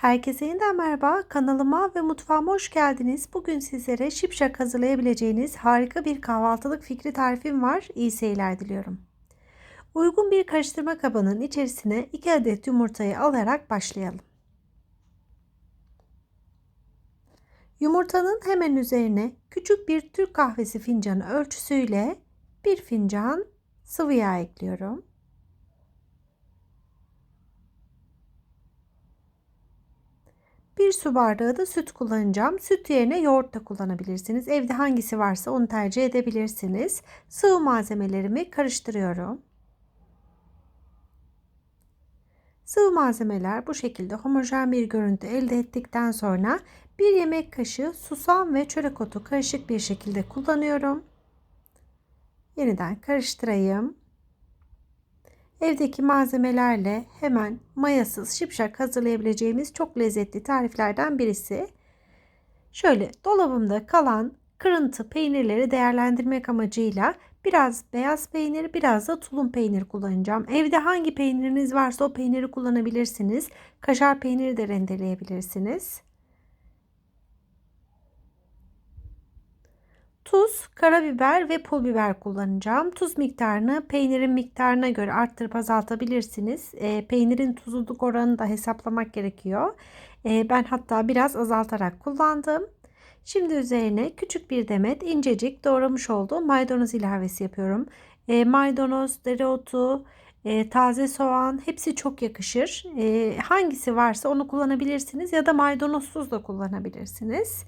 Herkese yeniden merhaba. Kanalıma ve mutfağıma hoş geldiniz. Bugün sizlere şipşak hazırlayabileceğiniz harika bir kahvaltılık fikri tarifim var. İyi seyirler diliyorum. Uygun bir karıştırma kabının içerisine 2 adet yumurtayı alarak başlayalım. Yumurtanın hemen üzerine küçük bir Türk kahvesi fincanı ölçüsüyle bir fincan sıvı yağ ekliyorum. Bir su bardağı da süt kullanacağım. Süt yerine yoğurt da kullanabilirsiniz. Evde hangisi varsa onu tercih edebilirsiniz. Sıvı malzemelerimi karıştırıyorum. Sıvı malzemeler bu şekilde homojen bir görüntü elde ettikten sonra bir yemek kaşığı susam ve çörek otu karışık bir şekilde kullanıyorum. Yeniden karıştırayım. Evdeki malzemelerle hemen mayasız şipşak hazırlayabileceğimiz çok lezzetli tariflerden birisi. Şöyle dolabımda kalan kırıntı peynirleri değerlendirmek amacıyla biraz beyaz peynir biraz da tulum peynir kullanacağım. Evde hangi peyniriniz varsa o peyniri kullanabilirsiniz. Kaşar peyniri de rendeleyebilirsiniz. Tuz, karabiber ve pul biber kullanacağım. Tuz miktarını peynirin miktarına göre arttırıp azaltabilirsiniz. E, peynirin tuzluluk oranını da hesaplamak gerekiyor. E, ben hatta biraz azaltarak kullandım. Şimdi üzerine küçük bir demet incecik doğramış olduğum maydanoz ilavesi yapıyorum. E, maydanoz, dereotu, e, taze soğan hepsi çok yakışır. E, hangisi varsa onu kullanabilirsiniz ya da maydanozsuz da kullanabilirsiniz.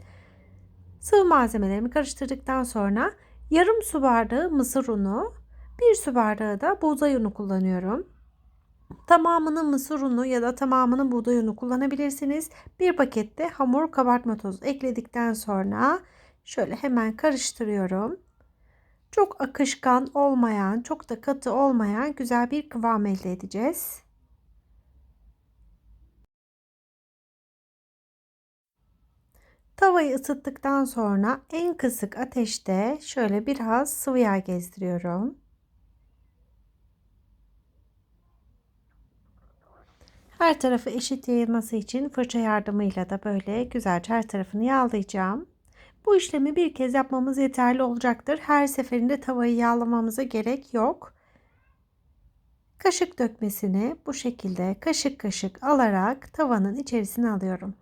Sıvı malzemelerimi karıştırdıktan sonra yarım su bardağı mısır unu, bir su bardağı da buğday unu kullanıyorum. Tamamını mısır unu ya da tamamını buğday unu kullanabilirsiniz. Bir pakette hamur kabartma tozu ekledikten sonra şöyle hemen karıştırıyorum. Çok akışkan olmayan, çok da katı olmayan güzel bir kıvam elde edeceğiz. Tavayı ısıttıktan sonra en kısık ateşte şöyle biraz sıvı yağ gezdiriyorum. Her tarafı eşit yayılması için fırça yardımıyla da böyle güzelce her tarafını yağlayacağım. Bu işlemi bir kez yapmamız yeterli olacaktır. Her seferinde tavayı yağlamamıza gerek yok. Kaşık dökmesini bu şekilde kaşık kaşık alarak tavanın içerisine alıyorum.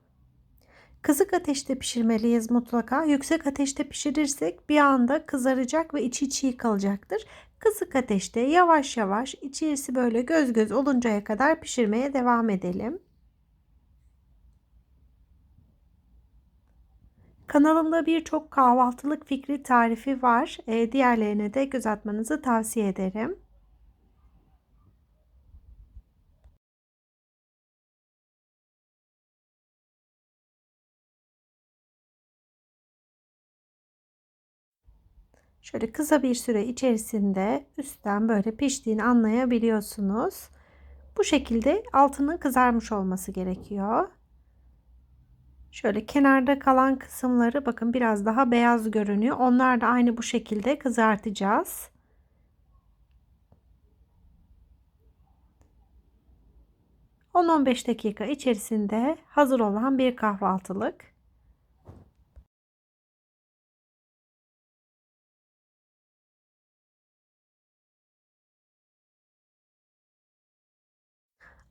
Kısık ateşte pişirmeliyiz mutlaka. Yüksek ateşte pişirirsek bir anda kızaracak ve içi çiğ kalacaktır. Kısık ateşte yavaş yavaş içerisi böyle göz göz oluncaya kadar pişirmeye devam edelim. Kanalımda birçok kahvaltılık fikri tarifi var. Ee, diğerlerine de göz atmanızı tavsiye ederim. Şöyle kısa bir süre içerisinde üstten böyle piştiğini anlayabiliyorsunuz. Bu şekilde altının kızarmış olması gerekiyor. Şöyle kenarda kalan kısımları bakın biraz daha beyaz görünüyor. Onlar da aynı bu şekilde kızartacağız. ...10-15 dakika içerisinde hazır olan bir kahvaltılık.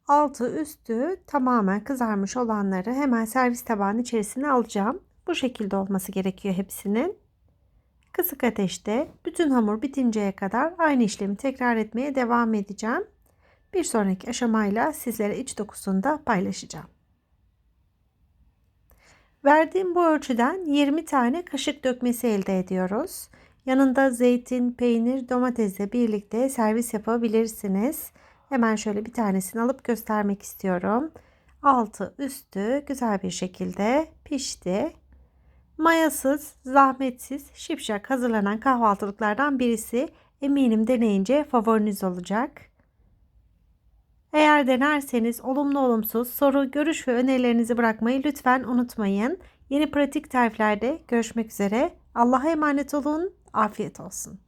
Altı üstü tamamen kızarmış olanları hemen servis tabağının içerisine alacağım. Bu şekilde olması gerekiyor hepsinin. Kısık ateşte bütün hamur bitinceye kadar aynı işlemi tekrar etmeye devam edeceğim. Bir sonraki aşamayla sizlere iç dokusunu da paylaşacağım. Verdiğim bu ölçüden 20 tane kaşık dökmesi elde ediyoruz. Yanında zeytin, peynir, domatesle birlikte servis yapabilirsiniz. Hemen şöyle bir tanesini alıp göstermek istiyorum. Altı üstü güzel bir şekilde pişti. Mayasız, zahmetsiz, şipşak hazırlanan kahvaltılıklardan birisi. Eminim deneyince favoriniz olacak. Eğer denerseniz olumlu olumsuz soru, görüş ve önerilerinizi bırakmayı lütfen unutmayın. Yeni pratik tariflerde görüşmek üzere. Allah'a emanet olun. Afiyet olsun.